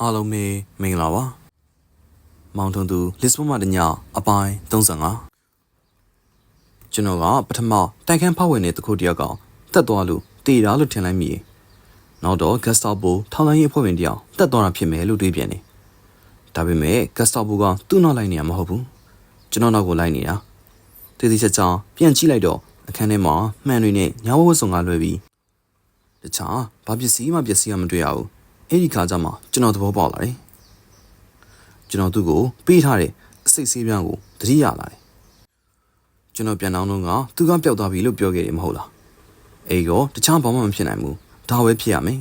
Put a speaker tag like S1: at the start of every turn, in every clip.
S1: အားလုံးပဲမင်္ဂလာပါမောင်ထုံသူလစ်ဘွန်မှာတညအပိုင်း35ကျွန်တော်ကပထမတိုက်ခန်းဖောက်ဝင်တဲ့တခုတယောက်ကတက်သွားလို့တေတာလို့ထင်လိုက်မိရင်နောက်တော့ဂက်စတာဘိုထောင်လိုင်းရေးအဖွဲ့ဝင်တယောက်တက်သွားတာဖြစ်မယ်လို့တွေးပြန်တယ်ဒါပေမဲ့ဂက်စတာဘိုကသူ့နောက်လိုက်နေရမဟုတ်ဘူးကျွန်တော်နောက်ကိုလိုက်နေတာတေးသေးချာချာပြန်ကြည့်လိုက်တော့အခန်းထဲမှာမှန်တွေနဲ့ညာဝဝဆုံကလွှဲပြီးတခြားဘာပစ္စည်းမှပစ္စည်းမှမတွေ့ရဘူး အဲ့ဒီခါကျမှကျွန်တော်သဘောပေါက်လာတယ်ကျွန်တော်သူ့ကိုပေးထားတဲ့အစိတ်ဆေးပြားကိုတတိရလာတယ်ကျွန်တော်ပြန်အောင်တော့ကသူကပျောက်သွားပြီလို့ပြောခဲ့တယ်မဟုတ်လားအေးရောတခြားဘာမှမဖြစ်နိုင်ဘူးဒါပဲဖြစ်ရမယ်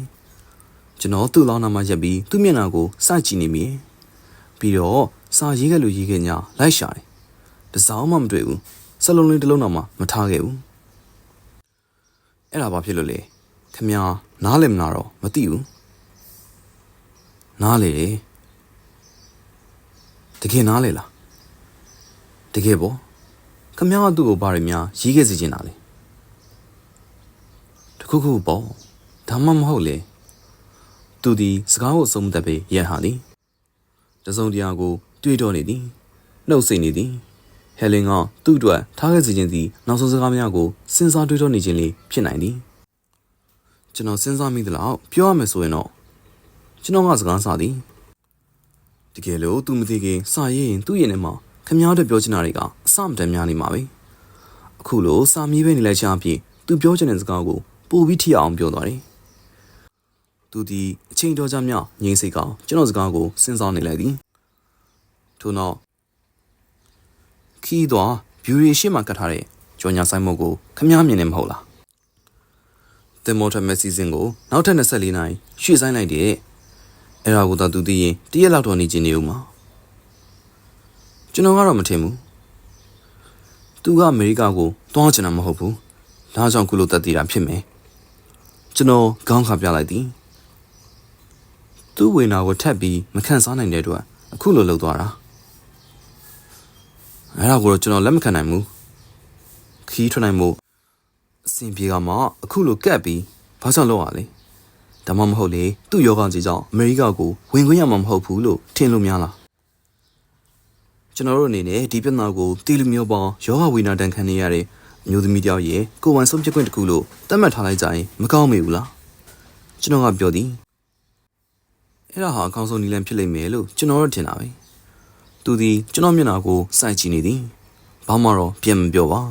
S1: ကျွန်တော်သူ့လောင်းနာမှာရက်ပြီးသူ့မျက်နှာကိုစိုက်ကြည့်နေမိပြီးတော့စာရေးခဲ့လို့ရေးခဲ့ညာလိုက်ရှာတယ်တစောင်းမှမတွေ့ဘူးစလုံးလေးတစ်လုံးတော့မှမထားခဲ့ဘူးအဲ့ဒါဘာဖြစ်လို့လဲခမညာနားလည်မလားတော့မသိဘူး နားလေတယ်တကယ်နားလေလားတကယ်ပေါ့ခမညာကသူ့ကိုဘာတွေများရေးခဲ့စီချင်တာလဲတခုခုပေါ့ဒါမှမဟုတ်လေသူဒီစကားကိုအဆုံးမသက်ပဲရန်ဟာသည်တစုံတရာကိုတွေးတော့နေသည်နှုတ်ဆက်နေသည်ဟယ်လင်ကသူ့အတွက်ထားခဲ့စီခြင်းသည်နောက်ဆုံးစကားများကိုစဉ်းစားတွေးတော့နေခြင်းလေးဖြစ်နိုင်သည်ကျွန်တော်စဉ်းစားမိသလောက်ပြောရမယ်ဆိုရင်တော့ ကျွန်တော်ကစကားစသည်တကယ်လို့သူမသိခင်စာရေးရင်သူ့ရင်ထဲမှာခမားတို့ပြောချင်တာတွေကအစမတန်များနေမှာပဲအခုလို့စာမီးပဲနေလိုက်ချအပြင်သူပြောချင်တဲ့စကားကိုပို့ပြီးထိအောင်ပြောသွားတယ်သူဒီအချိန်တော်ကြမြငိမ့်စိတ်ကောင်ကျွန်တော်စကားကိုစဉ်းစားနေလိုက်သည်ထို့နောက်ခီးသွားဘျူရီရှေ့မှာကတ်ထားတဲ့ကြော်ညာဆိုင်မုတ်ကိုခမားမြင်နေမဟုတ်လားတင်မော်ထမက်ဆီဇင်ကိုနောက်ထပ်24နိုင်ရွှေ့ဆိုင်လိုက်တဲ့ အဲ့ဒါကိုတော့သူသိရင်တရက်လောက်တော့နေချင်နေဦးမှာကျွန်တော်ကတော့မထင်ဘူးသူကအမေရိကကိုတွားချင်တာမဟုတ်ဘူးဒါကြောင့်ကုလို့တက်တည်တာဖြစ်မယ်ကျွန်တော်ခေါင်းခါပြလိုက်သည်သူ့ဝေနာကိုထပ်ပြီးမခံစားနိုင်တဲ့အတွက်အခုလိုလှုပ်သွားတာအဲ့ဒါကိုတော့ကျွန်တော်လက်မခံနိုင်ဘူးခီးထွက်နိုင်မှုအစင်ပြေကမှအခုလိုကတ်ပြီးဘာကြောင့်လုပ်ရလဲ ဒါမှမဟုတ်လေသူ့ယောဂကြီးကြောင့်အမေရိကကိုဝင်ခွင့်ရမှာမဟုတ်ဘူးလို့ထင်လို့များလားကျွန်တော်တို့အနေနဲ့ဒီပြဿနာကိုတီလူမျိုးပေါင်းယောဂဝိနာတန်ခံနေရတဲ့အမျိုးသမီးတယောက်ရဲ့ကိုယ်ဝန်ဆုံးဖြတ်ခွင့်တစ်ခုလို့သတ်မှတ်ထားလိုက်ကြရင်မကောင်းမေဘူးလားကျွန်တော်ကပြောသည်အဲ့ဒါဟာအကောင်းဆုံးနည်းလမ်းဖြစ်လိမ့်မယ်လို့ကျွန်တော်တို့ထင်တာပဲသူဒီကျွန်တော်မျက်နှာကိုစိုက်ကြည့်နေသည်ဘာမှတော့ပြန်မပြောပါ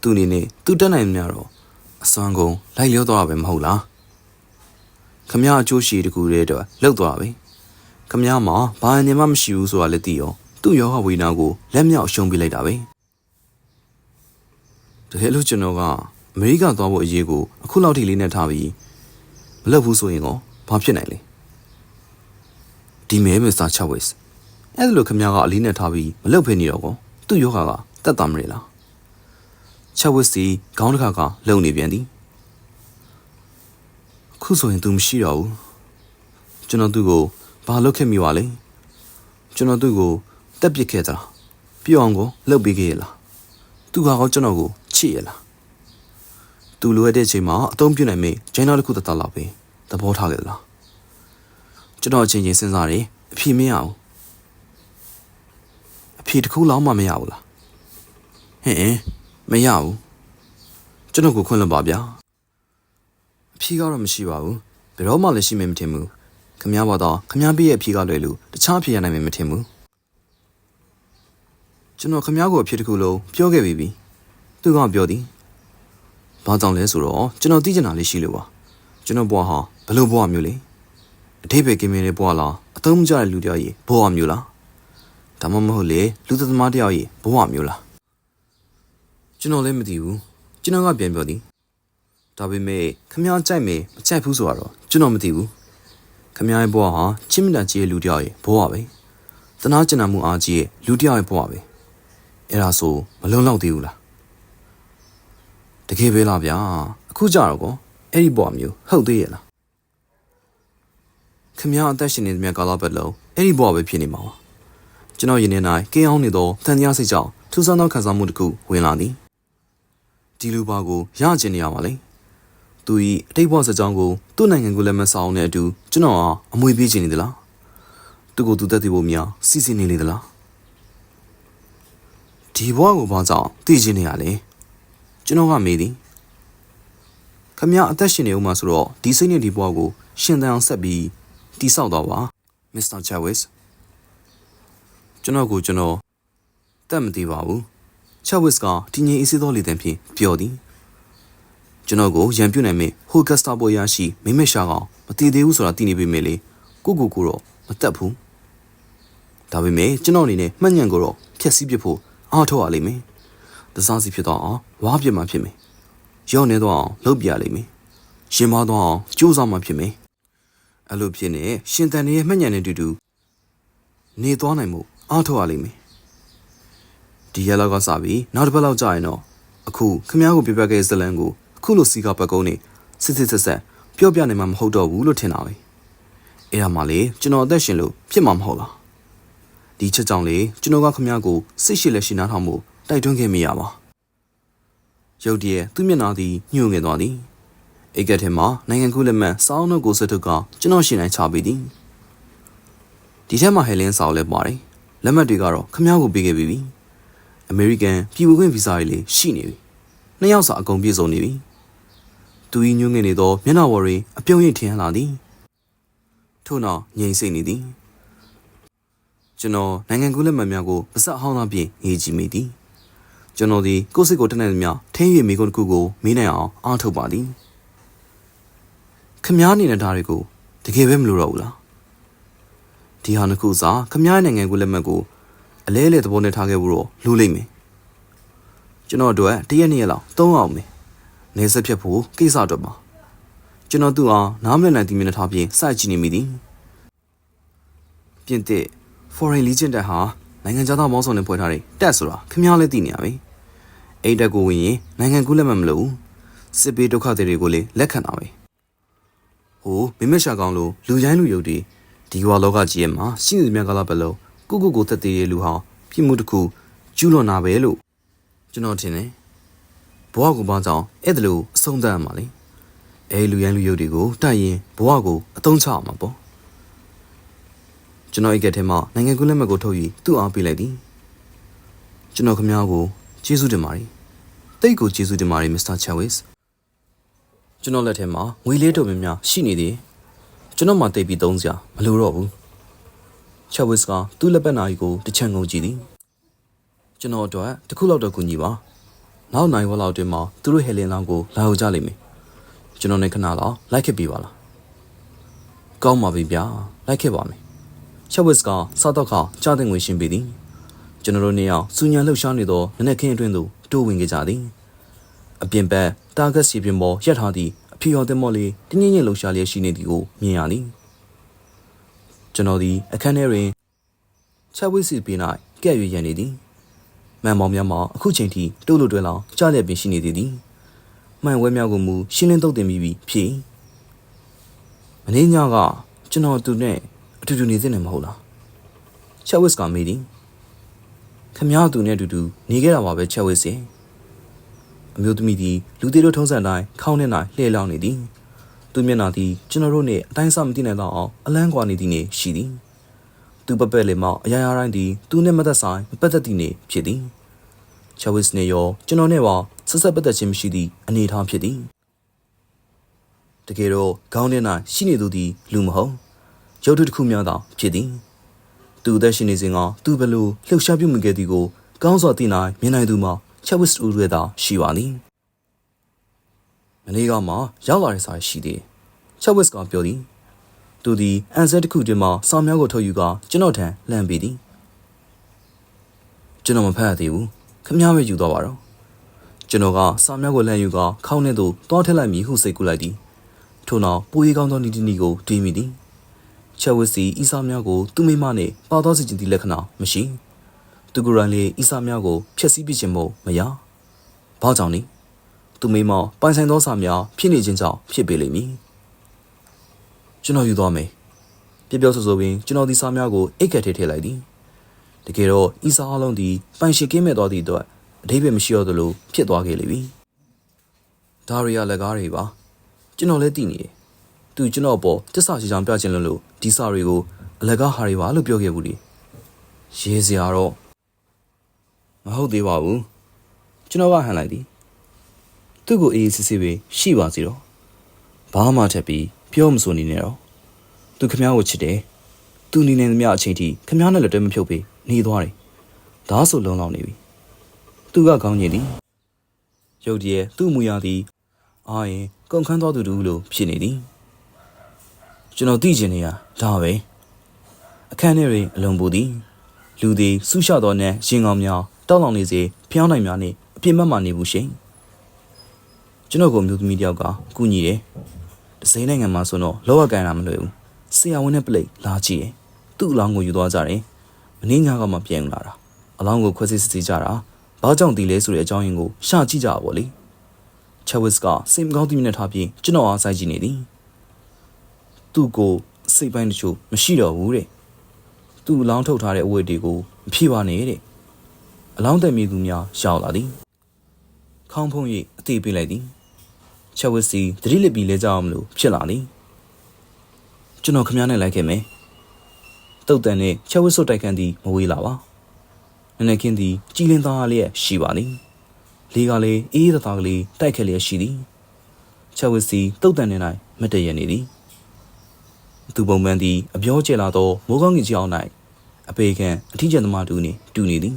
S1: သူအနေနဲ့သူတက်နိုင်များတော့အစွမ်းကုန်လိုက်လျောသွားတာပဲမဟုတ်လား ခမရအကျိုးရှိတကူတဲ့တော့လှုပ်သွားပြီခမရမှာဘာအနေမှမရှိဘူးဆိုတာလည်းသိရောသူ့ယောဂဝေနာကိုလက်မြောက်ရှုံးပြလိုက်တာပဲတကယ်လို့ကျွန်တော်ကအမေရိကသွားဖို့အရေးကိုအခုလောက်ထိလေးနဲ့ထားပြီးမလုပ်ဘူးဆိုရင်ကောဘာဖြစ်နိုင်လဲဒီမဲမစ္စတာချဝစ်အဲ့ဒါလို့ခမရကအလေးနဲ့ထားပြီးမလုပ်ဖ ೇನೆ တော့ကောသူ့ယောဂကတက်တာမရလားချက်ဝစ်စီခေါင်းတစ်ခါကလုံနေပြန်သည်အ ခုဆိုရင် तू မရှိတော့ဘူးကျွန်တော်သူ့ကိုဘာလုပ်ခဲ့မိပါလဲကျွန်တော်သူ့ကိုတက်ပစ်ခဲ့သလားပြောအောင်ကိုလှုပ်ပေးခဲ့ရလားသူကကောကျွန်တော်ကိုချစ်ရလားသူလိုရတဲ့အချိန်မှာအသုံးပြုနိုင်မေးဂျိုင်းနာတစ်ခုတတ်တော့ပဲသဘောထားခဲ့သလားကျွန်တော်အချင်းချင်းစဉ်းစားတယ်အဖြေမရအောင်အဖြေတစ်ခုလောက်မှမရဘူးလားဟင်မရဘူးကျွန်တော်ကိုခွင့်လွှတ်ပါဗျာအ ဖြေကတော့မရှိပါဘူးဘယ်တော့မှလည်းရှိမယ်မထင်ဘူးခမည်းပေါ်တော့ခမည်းပြည့်ရဲ့ဖြေကလွယ်လို့တခြားဖြေရနိုင်မယ်မထင်ဘူးကျွန်တော်ခမည်းကိုအဖြစ်တစ်ခုလုံးပြောခဲ့ပြီးပြီသူကပြောသည်ဘာကြောင့်လဲဆိုတော့ကျွန်တော်သိချင်တာလေးရှိလို့ပါကျွန်တော်ဘွားဟာဘယ်လိုဘွားမျိုးလဲအထိပယ်ကင်းမင်းတဲ့ဘွားလားအသုံးမကျတဲ့လူတယောက်ကြီးဘွားမျိုးလားဒါမှမဟုတ်လေလူသမားတယောက်ကြီးဘွားမျိုးလားကျွန်တော်လည်းမသိဘူးကျွန်တော်ကပြန်ပြောသည် ဒါပေမဲ့ခမည်းကြိုက်မယ်မကြိုက်ဘူးဆိုတော့ကျွန်တော်မသိဘူးခမည်းရဲ့ဘဝဟာချစ်မြတ်ကြီးရဲ့လူတယောက်ရဲ့ဘဝပဲတနာကျင်နာမှုအားကြီးရဲ့လူတယောက်ရဲ့ဘဝပဲအဲ့ဒါဆိုမလုံလောက်သေးဘူးလားတကယ်ပဲလားဗျာအခုကြတော့ကောအဲ့ဒီဘဝမျိုးဟုတ်သေးရဲ့လားခမည်းအသက်ရှင်နေတဲ့မြတ်ကာလပတ်လုံးအဲ့ဒီဘဝပဲဖြစ်နေမှာပါကျွန်တော်ယနေ့၌ကင်းအောင်နေသောတန်တရားစိတ်ကြောင့်ထူးဆန်းသောခံစားမှုတစ်ခုဝင်လာသည်ဒီလူပါကိုရကျင်နေရပါလိမ့် သူ၏အတိတ်ဘဝစကြောင်းကိုသူ့နိုင်ငံကိုလည်းမဆောင်တဲ့အတူကျွန်တော်အားအမွေပေးခြင်းနေသလားသူ့ကိုသူတက်သေးဖို့များစီစဉ်နေလေသလားဒီဘဝကိုဘာကြောင့်သိချင်နေရလဲကျွန်တော်ကမေးသည်ခမရအသက်ရှင်နေဦးမှာဆိုတော့ဒီစိတ်နဲ့ဒီဘဝကိုရှင်သန်အောင်ဆက်ပြီးတိဆောက်တော့ပါမစ္စတာချဝစ်ကျွန်တော်ကိုကျွန်တော်တက်မသိပါဘူးချဝစ်ကတင်းငင်အေးစေးသောလေတံဖြင့်ပြောသည် ကျွန်တော်ကိုရံပြူနိုင်မဲ့ဟိုကက်စတာပေါ်ရရှိမိမရှာကောင်မတည်သေးဘူးဆိုတာသိနေပေမဲ့လေကိုကိုကိုတော့မတက်ဘူးဒါပေမဲ့ကျွန်တော်အနေနဲ့မှတ်ညံကိုတော့ဖျက်ဆီးပစ်ဖို့အားထုတ်ရလိမ့်မယ်တစားစီဖြစ်တော့အောင်ဝါပြစ်မှဖြစ်မယ်ရော့နေတော့အောင်လှုပ်ပြရလိမ့်မယ်ရှင်မတော့အောင်ကြိုးစားမှဖြစ်မယ်အဲ့လိုဖြစ်နေရှင်တန်ရဲ့မှတ်ညံနဲ့တူတူနေသွားနိုင်မှုအားထုတ်ရလိမ့်မယ်ဒီရက်လောက်ကစပြီးနောက်တစ်ပတ်လောက်ကြာရင်တော့အခုခမ ्या ကိုပြပြခဲ့တဲ့ဇလန်ကို အခုလိုစီကပတ်ကုန်းနေစစ်စစ်ဆက်ဆက်ပြောပြနိုင်မှာမဟုတ်တော့ဘူးလို့ထင်တာပဲအဲ့ဒါမှလေကျွန်တော်အသက်ရှင်လို့ဖြစ်မှာမဟုတ်လားဒီချက်ကြောင့်လေကျွန်တော်ကခမ ्या ကိုစိတ်ရှိလက်ရှိနားထောင်မှုတိုက်တွန်းခဲ့မိရပါရုတ်တရက်သူ့မျက်နှာသည်ညှို့ငင်သွားသည်အိတ်ကက်ထဲမှာနိုင်ငံကူးလက်မှတ်စောင်းနှုတ်ကိုစထုတ်ကကျွန်တော်ရှင်နိုင်ချပေးသည်ဒီထက်မှဟဲလင်းစာအုပ်လည်းပါတယ်လက်မှတ်တွေကတော့ခမ ्या ကိုပေးခဲ့ပြီးပြီအမေရိကန်ပြည်ဝင်ခွင့်ဗီဇာတွေလည်းရှိနေပြီနှစ်ယောက်စာအကုန်ပြည့်စုံနေပြီ သူဤညွှန်းငင်နေသောမျက်နှာဝေါ်တွေအပြုံးရိပ်ထင်လာသည်ထို့နောက်ငြိမ်စိတ်နေသည်ကျွန်တော်နိုင်ငံကူးလက်မှတ်များကိုပါစက်ဟောင်းသားဖြင့်ရေးကြည့်မိသည်ကျွန်တော်သည်ကိုယ်စိတ်ကိုတနိုင်သမျှထင်း၍မိကုန်းတစ်ခုကိုမေးနိုင်အောင်အားထုတ်ပါသည်ခမားနေတဲ့ဓာတ်တွေကိုတကယ်ပဲမလို့တော့ဘူးလားဒီဟာနှစ်ခုစားခမားနိုင်ငံကူးလက်မှတ်ကိုအလဲအလဲသဘောနဲ့ထားခဲ့ဖို့တော့လူလိမ့်မယ်ကျွန်တော်တို့ကတရက်နှစ်ရက်လောက်သုံးအောင်မယ် နေဆက်ဖြတ်ဖို့ကိစ္စတော့ပါကျွန်တော်သူ့အောင်နားမလည်နိုင်သည်မျက်နှာထားဖြင့်စိုက်ကြည့်နေမိသည်ပြင်သစ် foreign legion တက်ဟာနိုင်ငံခြားသားမောင်းဆောင်နဲ့ဖွဲ့ထားတဲ့တက်ဆိုတာခင်ဗျားလည်းသိနေရပြီအိတ်တက်ကိုဝင်ရင်နိုင်ငံကူးလက်မှတ်မလို့စစ်ပေးဒုက္ခတွေတွေကိုလည်းလက်ခံတာပဲဟိုမိမရှာကောင်းလို့လူရိုင်းလူယုတ်တွေဒီကွာလောကကြီးရဲ့မှာရှိနေသမျှကလာပဲလို့ကိုကိုကိုသက်သေးတဲ့လူဟာပြစ်မှုတစ်ခုကျူးလွန်တာပဲလို့ကျွန်တော်ထင်တယ် ဘဝကိုဘာကြောင့်အဲ့ဒါလို့အဆုံးသတ်ရမှာလေအဲလူရန်လူရုပ်တွေကိုတိုက်ရင်ဘဝကိုအသုံးချအောင်မှာပေါ့ကျွန်တော်အိတ်ကက်ထဲမှာနိုင်ငံကူးလက်မှတ်ကိုထုတ်ယူသူ့အားပေးလိုက်သည်ကျွန်တော်ခမ ्या ကိုကျေးဇူးတင်ပါတယ်တိတ်ကိုကျေးဇူးတင်ပါတယ်မစ္စတာချယ်ဝစ်ကျွန်တော်လက်ထဲမှာငွေလေးတော်များများရှိနေသေးကျွန်တော်မှတိတ်ပြီးသုံးစရာမလိုတော့ဘူးချယ်ဝစ်ကသူ့လက်ပတ်နာရီကိုတစ်ချမ်းငုံကြည့်သည်ကျွန်တော်အတွက်တစ်ခုလောက်တော့ကူညီပါ နောက်နိုင်ဝက်လောက်တွင်မှသူတို့ဟယ်လင်လောင်းကိုလာဟုတ်ကြလိမ့်မယ်ကျွန်တော်နဲ့ခဏလောက်လိုက်ခဲ့ပြပါလားကောင်းပါပြီဗျာလိုက်ခဲ့ပါမယ်ချက်ဝစ်ကစားတော့ခါကြားတဲ့ငွေရှင်းပေးသည်ကျွန်တော်တို့နေအောင်စူညံလှုပ်ရှားနေသောနနက်ခင်းအတွင်းသို့တိုးဝင်ခဲ့ကြသည်အပြင်ဘက်တာဂတ်စီပြင်ပေါ်ရက်ထားသည့်အဖြူရော်တဲ့မော်လေးတင်းငင်းငင်းလှုပ်ရှားလျက်ရှိနေသည်ကိုမြင်ရသည်ကျွန်တော်သည်အခန်းထဲတွင်ချက်ဝစ်စီပေး၌ကဲ့ရွရရန်နေသည် မှန်ပေါင်းများမှာအခုချိန်ထိတိုးလို့တွဲလောင်ကြားလျက်ပင်ရှိနေသေးသည်မှန်ဝဲများကိုမူရှင်းလင်းသုတ်တင်ပြီးပြီဖြစ်မင်းညကကျွန်တော်သူနဲ့အတူတူနေစင်နေမဟုတ်လားချက်ဝစ်ကမေးသည်ခမည်းသူနဲ့အတူတူနေခဲ့တာပါပဲချက်ဝစ်စင်အမျိုးသမီးသည်လူသေးတို့ထုံးစံတိုင်းခေါင်းနဲ့နိုင်လှည့်လောင်နေသည်သူမျက်နှာသည်ကျွန်တော်တို့နဲ့အတိုင်းအဆမသိနိုင်တော့အောင်အလန်းကွာနေသည်နေရှိသည်သူပပက်လေမောင်အရာရာတိုင်းသည်သူနဲ့မသက်ဆိုင်မပတ်သက်သည့်နေဖြစ်သည် ချဝစ်နေရောကျွန်တော်နဲ့ပါဆက်ဆက်ပတ်သက်ခြင်းမရှိသည့်အနေအထားဖြစ်သည်တကယ်တော့ခေါင်းထဲ၌ရှိနေသူသည်လူမဟုတ်ရုပ်ထုတစ်ခုများသာဖြစ်သည်သူအသက်ရှင်နေစဉ်ကသူဘလို့လှုပ်ရှားပြုမိခဲ့သည်ကိုကောင်းစွာသိနိုင်မြင်နိုင်သူမှာချဝစ်ဦးရဲသာရှိပါသည်မနေ့ကမှရောက်လာတဲ့စာရှိသည်ချဝစ်ကပြောသည်သူသည်အန်ဆက်တစ်ခုတွင်မှစာများကိုထုတ်ယူကကျွန်တော်ထံလှမ်းပေးသည်ကျွန်တော်မဖတ်ရသေးဘူး ခမည်းပဲယူတော့ပါတော့ကျွန်တော်ကစာများကိုလှမ်းယူကခေါင်းထဲသို့တွားထက်လိုက်မည်ဟုစိတ်ကူးလိုက်သည်ထို့နောက်ပူရီကောင်းသောနီတီနီကိုတွေးမိသည်ချက်ဝစ်စီအီစာများကိုသူ့မိမနှင့်ပါသောစီခြင်းသည့်လက္ခဏာမရှိသူကိုယ်တိုင်လေအီစာများကိုဖျက်ဆီးပစ်ခြင်းမို့မရဘာကြောင့်လဲသူမိမပိုင်ဆိုင်သောစာများဖြစ်နေခြင်းကြောင့်ဖြစ်ပေလိမ့်မည်ကျွန်တော်ယူသွားမယ်ပြပြောဆိုဆိုပင်ကျွန်တော်ဒီစာများကိုအိတ်ကက်ထဲထည့်လိုက်သည် တကယ်တော့ဤစာအလုံးသည်ပိုင်ရှိကင်းမဲ့သွားသည့်အတွက်အဓိပ္ပာယ်မရှိတော့သလိုဖြစ်သွားခဲ့လိမ့်မည်ဒါရီယာလက်ကားတွေပါကျွန်တော်လည်းသိနေတယ်သူကျွန်တော်ပေါ်တစ္ဆာရှိချောင်ပြခြင်းလို့လို့ဒီစာတွေကိုအလကားဟာရီပါလို့ပြောခဲ့ဘူးလေရေးစရာတော့မဟုတ်သေးပါဘူးကျွန်တော်ကဟန်လိုက်သည်သူ့ကိုအေးစစ်စစ်ပဲရှိပါစီတော့ဘာမှထက်ပြီးပြောမစိုးနေနဲ့တော့သူခမ ्या ကိုချစ်တယ်သူနေနေသမျှအချိန်ထိခမ ्या နဲ့လည်းတွဲမဖြုတ်ပြီး နေသွားတယ်ဒါဆိုလုံလောက်နေပြီသူကကောင်းကျင်သည်ရုတ်တရက်သူ့မူရသည်အာရင်ကုန်ခန်းတော်သူတူလို့ဖြစ်နေသည်ကျွန်တော်သိချင်နေရဒါပဲအခန်းထဲတွင်အလုံးပူသည်လူသည်ဆူရှသောနဲ့ရင်ကောင်များတောက်လောင်နေစေဖျောင်းနိုင်များနှင့်အပြင်းမမှနေဘူးရှင်ကျွန်တော်ကိုမျိုးသမီးတယောက်ကကူညီတယ်ဒစိမ့်နိုင်ငံမှာဆိုတော့လောကကန်တာမလွယ်ဘူးဆရာဝန်နဲ့ပလိတ်လာကြည့်တယ်သူ့အလောင်းကိုယူသွားကြတယ် မင်းညာကမှပြန်လာတာအလောင်းကိုခွဲစစ်စစ်ကြတာဘာကြောင့်ဒီလဲဆိုတဲ့အကြောင်းရင်းကိုရှာကြည့်ကြပါဗောလေချက်ဝစ်ကစိတ်မကောင်းသည့်နဲ့ထားပြီးကျွန်တော်အားစိုက်ကြည့်နေသည်သူ့ကိုစိတ်ပိုင်းတချို့မရှိတော့ဘူးတဲ့သူ့အလောင်းထုတ်ထားတဲ့အဝတ်တွေကိုမဖြေပါနဲ့တဲ့အလောင်းတက်မိသူများရောက်လာသည်ခေါင်းဖုံး၍အသေးပေးလိုက်သည်ချက်ဝစ်စီတတိလစ်ပြီးလဲကြအောင်မလို့ဖြစ်လာသည်ကျွန်တော်ခမည်းနဲ့လိုက်ခဲ့မယ် တုတ်တန်နဲ့ချက်ဝစ်စွတ်တိုက်ခန်းသည်မဝေးလာပါနနခင်းသည်ကြည်လင်သားလျက်ရှိပါသည်လေကလည်းအေးသားကလေးတိုက်ခက်လျက်ရှိသည်ချက်ဝစ်စီတုတ်တန်နေ၌မတည့်ရနေသည်သူပုံမှန်သည်အပြောကျလာသောမိုးကောင်းကြီးကြောင်၌အပေခံအထီးကျန်သမားတူနှင့်တူနေသည်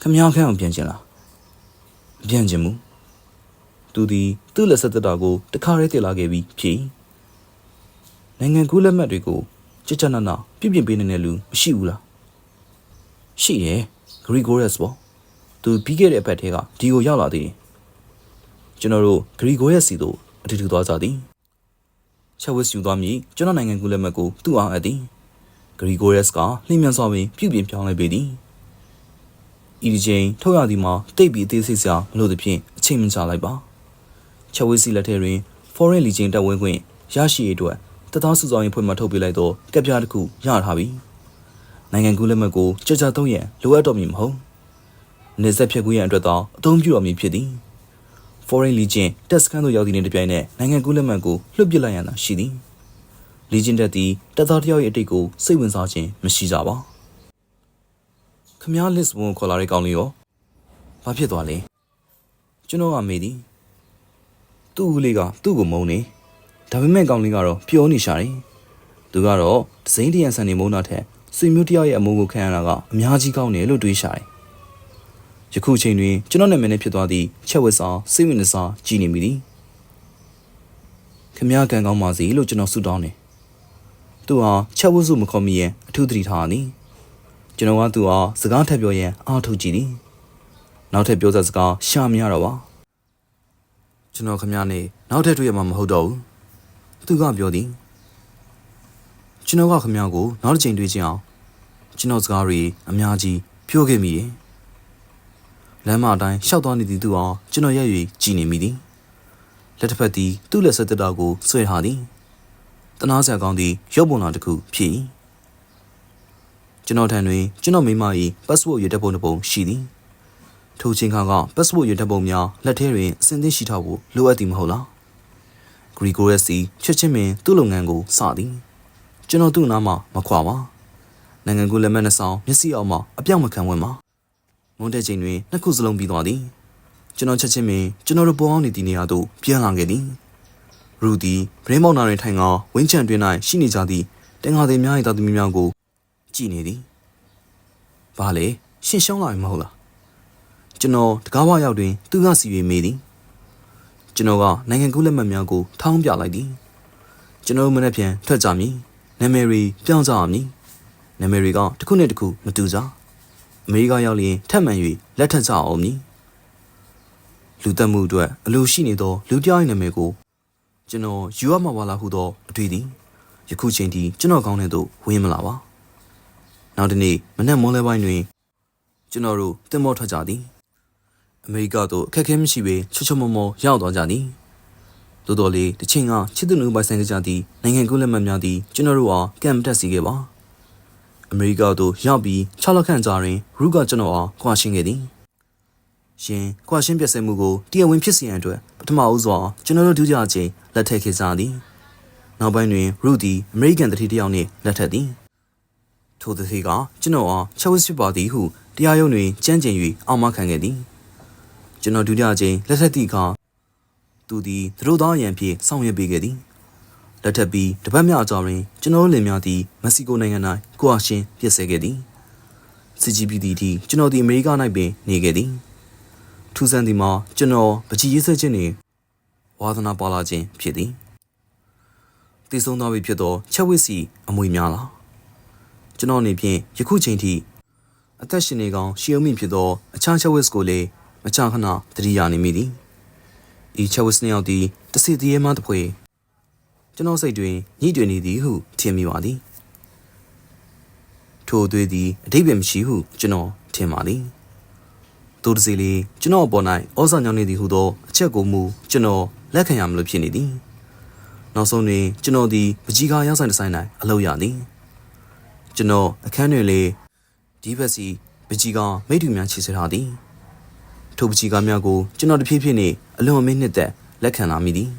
S1: ခမည်းခန့်အောင်ပြန်ကျင်လားမပြန်ကျင်ဘူးသူသည်သူ့လက်ဆက်သက်တာကိုတခါတည်းတည်လာခဲ့ပြီးဖြစ်နိုင်ငံကူးလက်မှတ်တွေကို ကြကြနနပြပြပေးနေတဲ့လူမရှိဘူးလားရှိရဲ့ဂရီဂိုရက်စ်ပေါ့သူပြီးခဲ့တဲ့အပတ်ထဲကဒီကိုရောက်လာသေးတယ်ကျွန်တော်တို့ဂရီဂိုရက်စ်စီတို့အတူတူသွားကြသည်ချက်ဝစ်ယူသွားမည်ကျွန်တော်နိုင်ငံကူးလက်မှတ်ကိုသူ့အောင်အပ်သည်ဂရီဂိုရက်စ်ကလှိမ့်မြန်စွာပင်ပြုပြင်ပြောင်းလဲပေးသည်ဤဒီချိန်ထုတ်ရသည်မှာတိတ်ပြီးအသေးစိတ်စရာမလို့သဖြင့်အချိန်မကြာလိုက်ပါချက်ဝစ်စီလက်ထဲတွင် foreign legion တပ်ဝင်းခွင့်ရရှိရတဲ့ တသားစုဆောင်ရင်ဖွင့်မှထုတ်ပေးလိုက်တော့ကက်ပြားတစ်ခုရထားပြီနိုင်ငံကူးလက်မှတ်ကိုကြကြသုံးရန်လိုအပ်တော့မည်မဟုတ်နေဆက်ဖြတ်ကူးရန်အတွက်တော့အသုံးပြုတော်မူဖြစ်သည် Foreign Legion တက်စကန်သို့ရောက်သည့်နေ့တစ်ပြိုင်နက်နိုင်ငံကူးလက်မှတ်ကိုလွှတ်ပစ်လိုက်ရတာရှိသည် Legion တက်သည်တပ်သားတယောက်ရဲ့အတိတ်ကိုစိတ်ဝင်စားခြင်းမရှိကြပါခမားလစ်ဘွန်ခေါ်လာတဲ့ကောင်လေးရောဘာဖြစ်သွားလဲကျွန်တော်ကမေးသည်သူ့ဦးလေးကသူ့ကိုမုန်းနေ ဒါပေမဲ့ကောင်လေးကတော့ပျော်နေရှာတယ်သူကတော့ဒစိမ့်တရန်ဆန်နေမုန်းတာထက်ဆွေမျိုးတယောက်ရဲ့အမုန်းကိုခံရတာကအများကြီးကောင်းတယ်လို့တွေးရှာတယ်ယခုချိန်တွင်ကျွန်တော်နာမည်နဲ့ဖြစ်သွားသည့်ချက်ဝက်စာစိတ်ဝင်စားကြည်နေမိသည်ခမရကန်ကောင်းပါစေလို့ကျွန်တော်ဆုတောင်းတယ်သူဟာချက်ဝက်စုမခေါ်မိရင်အထူးသတိထားသည်ကျွန်တော်ကသူဟာစကားထပ်ပြောရင်အားထုတ်ကြည့်သည်နောက်ထပ်ပြောစစကားရှာမရတော့ပါကျွန်တော်ခမရနေနောက်ထပ်တွေ့ရမှာမဟုတ်တော့ဘူး သူကပြောသည်ကျွန်တော်ကခမရကိုနောက်တစ်ချိန်တွေ့ချင်အောင်ကျွန်တော်စကားတွေအများကြီးပြောခဲ့မိတယ်လမ်းမအတိုင်းရှောက်သွားနေသည်သူအောင်ကျွန်တော်ရက်၍ကြည်နေမိသည်လက်တစ်ဖက်သည်သူ့လက်ဆက်သက်တာကိုဆွဲထားသည်တနာဆရာကောင်းသည်ရုပ်ပုံလာတစ်ခုဖြစ်၏ကျွန်တော်ထံတွင်ကျွန်တော်မိမ၏ပတ်စပို့ရတဲ့ပုံတစ်ပုံရှိသည်ထိုချိန်ခါကပတ်စပို့ရတဲ့ပုံများလက်ထဲတွင်အစင်သင့်ရှိထားဖို့လိုအပ်သည်မဟုတ်လား ဂရီဂိုရက်စီချက်ချင်းပင်သူ့လုပ်ငန်းကိုစသည်ကျွန်တော်သူ့နားမှာမခွာပါနိုင်ငံကူလက်မှတ်နှစ်ဆောင်မျက်စိအောက်မှာအပြောက်မခံဝင်ပါမွန်တဲ့ချိန်တွင်နှစ်ခုစလုံးပြီးသွားသည်ကျွန်တော်ချက်ချင်းပင်ကျွန်တော်တို့ပေါ်အောင်နေသည့်နေရာသို့ပြန်လာခဲ့သည်ရူသည်ဗရင်မောင်နာတွင်ထိုင်ကဝင်းချန်တွင်၌ရှိနေကြသည့်တန်ဃာသည်များ၏တာသမီများကိုကြည်နေသည်ဘာလဲရှင်းရှောင်းလာပြီမဟုတ်လားကျွန်တော်တကားဝရောက်တွင်သူကစီ၍မေးသည် ကျွန်တော်ကနိုင်ငံကူးလက်မှတ်များကိုထောင်းပြလိုက်သည်ကျွန်တော်မနေ့ပြန်ထွက်ကြမည်နာမည်ရီပြောင်းကြအောင်မည်နာမည်တွေကတစ်ခုနဲ့တစ်ခုမတူကြအမေရိကရောက်ရင်ထပ်မံ၍လက်ထပ်ကြအောင်မည်လူတက်မှုအတွက်အလိုရှိနေသောလူတယောက်၏နာမည်ကိုကျွန်တော်ယူရမှာပါလားဟုသောအတွေ့သည်ယခုချိန်ထိကျွန်တော်ကောင်းတဲ့သို့ဝင်မလာပါနောက်တနေ့မနက်မိုးလဲပိုင်းတွင်ကျွန်တော်တို့တင်မောထွက်ကြသည် အမေရိကသို့အခက်အခဲမရှိဘဲချွတ်ချွတ်မောမောရောက်သွားကြသည်သို့တော်လေတချင်းကချစ်သူနှုတ်ပိုင်ဆိုင်ကြသည့်နိုင်ငံကူးလက်မှတ်များသည်ကျွန်တော်တို့အားကံမတက်စီခဲ့ပါအမေရိကသို့ရောက်ပြီး6လခန့်ကြာတွင်ရူကကျွန်တော်အားခွာရှင်းခဲ့သည်ရှင်ခွာရှင်းပြည့်စက်မှုကိုတရားဝင်ဖြစ်စေရန်အတွက်ပထမဦးစွာကျွန်တော်တို့ဒုတိယအကြိမ်လက်ထပ်ခဲ့ကြသည်နောက်ပိုင်းတွင်ရုသည်အမေရိကန်တတိတစ်ယောက်နှင့်လက်ထပ်သည်ထိုတတိကကျွန်တော်အားချက်ဝစ်ဖြစ်ပါသည်ဟုတရားရုံးတွင်ကြမ်းကြင်၍အောက်မခံခဲ့သည် ကျွန်တော်ဒုတိယကြိမ်လက်ထပ်သည့်အခါသူသည်သူတို့သားရန်ဖြင့်ဆောင်ရွက်ပေးခဲ့သည်လက်ထပ်ပြီးတပတ်မြောက်အကြောင်းတွင်ကျွန်တော်တို့လင်များသည်မက္ကဆီကိုနိုင်ငံ၌ကိုအရှင်ပြစ်ဆဲခဲ့သည်စစ်ကြီးပြည်သည်ထိကျွန်တော်သည်အမေရိက၌ပင်နေခဲ့သည်ထူးဆန်းသည်မှာကျွန်တော်ပကြီးရေးဆက်ခြင်းနှင့်ဝါသနာပါလာခြင်းဖြစ်သည်တည်ဆုံးသွားပြီဖြစ်သောချက်ဝစ်စီအမွေများလားကျွန်တော်အနေဖြင့်ယခုချိန်ထိအသက်ရှင်နေကောင်ရှီယုံမိဖြစ်သောအခြားချက်ဝစ်ကိုလည်း မချခဏတတိယနေမိသည်ဤချက်ဝစ်နှစ်ယောက်သည်တစီတည်းမှတဖွေကျွန်တော်စိတ်တွင်ညှိတွင်နေသည်ဟုထင်မိပါသည်ထိုအသွေးသည်အတိတ်ပဲမရှိဟုကျွန်တော်ထင်ပါသည်သူတစ်စီလေးကျွန်တော်အပေါ်၌ဩဇာညောင်းနေသည်ဟုသောအချက်ကိုမူကျွန်တော်လက်ခံရမလို့ဖြစ်နေသည်နောက်ဆုံးတွင်ကျွန်တော်သည်ပကြီးကားရောက်ဆိုင်တစ်ဆိုင်၌အလုပ်ရသည်ကျွန်တော်အခန်းတွင်လေဒီဘက်စီပကြီးကားမိထူများချီဆွဲထားသည် ထိုပကြီးကားများကိုကျွန်တော်တဖြည်းဖြည်းနှင့်အလွန်အမင်းနှစ်သက်လက်ခံလာမိသည်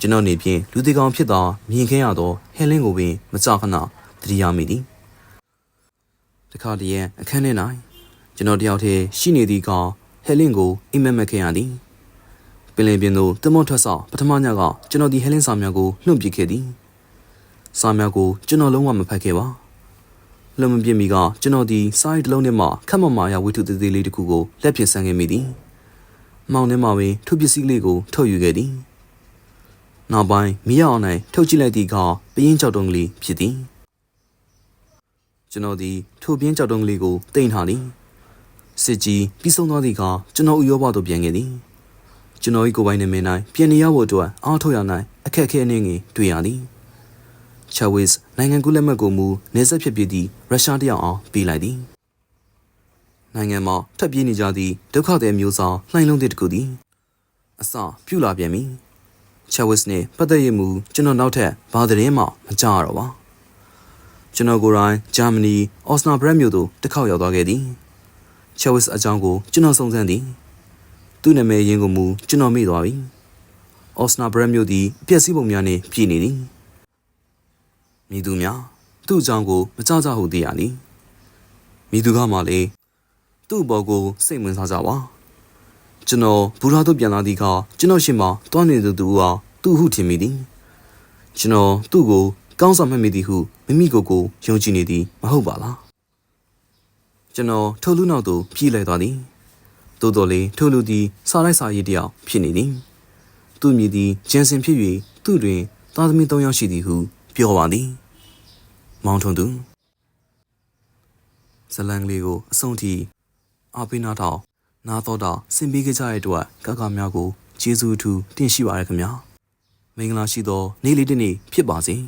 S1: ကျွန်တော်နေဖြင့်လူသေးကောင်ဖြစ်သောမြင်ခင်းရသောဟဲလင်းကိုပင်မကြခဏသတိရမိသည်တခါတည်းအခန်းထဲ၌ကျွန်တော်တယောက်တည်းရှိနေသည့်ကောင်ဟဲလင်းကိုအိမ်မက်မက်ခင်ရသည်ပင်လယ်ပြင်သို့တမွန်ထွက်ဆောင်ပထမညကကျွန်တော်ဒီဟဲလင်းစာများကိုနှုတ်ပစ်ခဲ့သည်စာများကိုကျွန်တော်လုံးဝမဖတ်ခဲ့ပါ လုံမပြစ်မီကကျွန်တော်ဒီစာရိုက်တစ်လုံးထဲမှာခက်မမာရဝိထုသေးသေးလေးတစ်ခုကိုလက်ဖြင့်ဆန်းခဲ့မိသည်မောင်ထဲမှာပင်ထုပစ္စည်းလေးကိုထုတ်ယူခဲ့သည်နောက်ပိုင်းမီးရအောင်၌ထုတ်ကြည့်လိုက်သည့်အခါပယင်းကြောက်တုံးကလေးဖြစ်သည်ကျွန်တော်ဒီထိုပြင်းကြောက်တုံးကလေးကိုတိတ်ထားသည်စစ်ကြီးပြီးဆုံးသွားသည့်အခါကျွန်တော်ဥရောပသို့ပြန်ခဲ့သည်ကျွန်တော်၏ကိုယ်ပိုင်နာမည်၌ပြန်နေရဖို့အတွက်အားထုတ်ရ၌အခက်အခဲအနည်းငယ်တွေ့ရသည် ချာဝစ်နိုင်ငံကူးလက်မှတ်ကိုမူနေဆက်ဖြစ်ဖြစ်သည့်ရုရှားတယောက်အောင်ပေးလိုက်သည်နိုင်ငံမှာထပ်ပြေးနေကြသည့်ဒုက္ခသည်မျိုးစားလှိုင်းလုံးတစ်ခုသည်အစပြုလာပြန်ပြီချာဝစ်နှင့်ပတ်သက်ရမှုကျွန်တော်နောက်ထပ်ဘာသတင်းမှမကြားရတော့ပါကျွန်တော်ကိုယ်တိုင်ဂျာမနီအော်စနာဘရက်မြို့သို့တစ်ခေါက်ရောက်သွားခဲ့သည်ချာဝစ်အကြောင်းကိုကျွန်တော်စုံစမ်းသည်သူ့နာမည်ရင်းကိုမူကျွန်တော်မေ့သွားပြီအော်စနာဘရက်မြို့သည်အပျက်စီးပုံများနှင့်ပြည့်နေသည် မိသူများသူ့အကြောင်းကိုမကြောက်ကြဟုသိရသည်မိသူကမှလည်းသူ့ဘော်ကိုစိတ်ဝင်စားကြပါကျွန်တော်ဘူရာတို့ပြန်လာသည့်အခါကျွန်တော်ရှင်မတွားနေသူသူဟာသူ့ဟုထင်မိသည်ကျွန်တော်သူ့ကိုကောင်းဆောင်မှတ်မိသည်ဟုမိမိကိုယ်ကိုယုံကြည်နေသည်မဟုတ်ပါလားကျွန်တော်ထိုလူနောက်သို့ပြေးလိုက်သွားသည်သို့တော်လေထိုလူသည်စားလိုက်စားရည်တယောက်ဖြစ်နေသည်သူ့မြည်သည်ဂျန်စင်ဖြစ်၍သူ့တွင်သားသမီး၃ယောက်ရှိသည်ဟု ပြောပါသည် မောင်ထုံသူဇလန်ကလေးကိုအဆုံးထိအာပိနာထောင်နာတော်တော်ဆင်ပေးကြတဲ့အတွက်ကကများကိုကျေးဇူးအထူးတင်ရှိပါရခင်ဗျာမင်္ဂလာရှိသော နေ့လေးတစ်နေ့ဖြစ်ပါစေ။